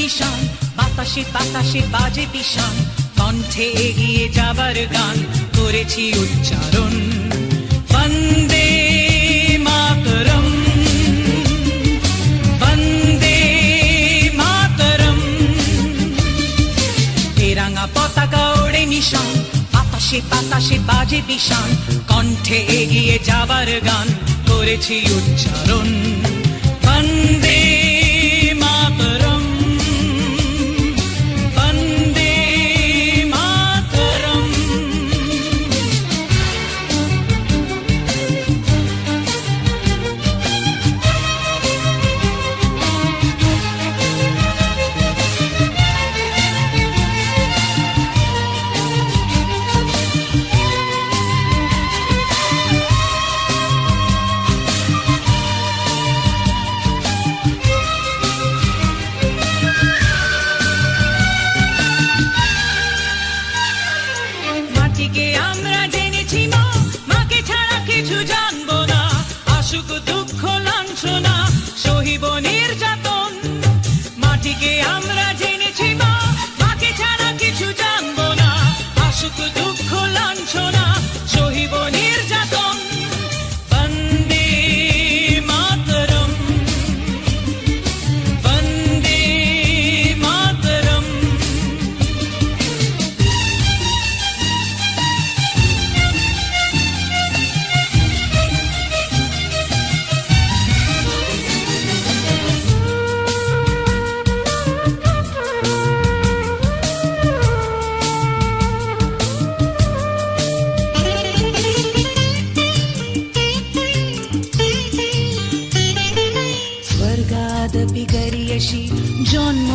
নিশান। বাতাসে বাতাসে বাজে পিশান কণ্ঠে এগিয়ে যাবার গান করেছি উচ্চারণ। বন্দে মাতরম। বন্দে মাতরম। তেরাঙা পতাকা ওড়ে নিশান। বাতাসে বাতাসে বাজে পিশান কণ্ঠে এগিয়ে যাবার গান করেছি উচ্চারণ। মাটিকে আমরা জেনেছি মা। মাকে ছাড়া কিছু জানব না। আসুক দুঃখ লাঞ্ছনা, সহিব নির্যাতন। মাটিকে আমরা জেনেছি মা।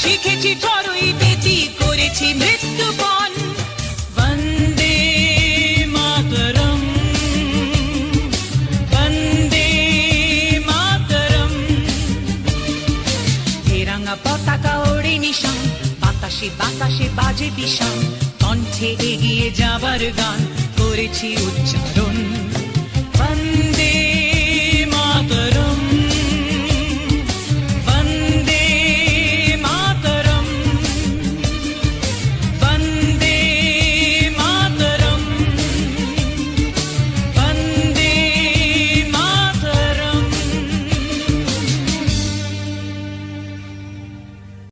শিখেছি চড়ুই বেতি করেছি মৃত্যুপণ বন্দে মাতরম। বন্দে মাতরম। তেরাঙা পতাকা ওড়ে নিশান, বাতাসে বাতাসে বাজে বিষান, কণ্ঠে এগিয়ে যাবার গান করেছি উচ্চারণ।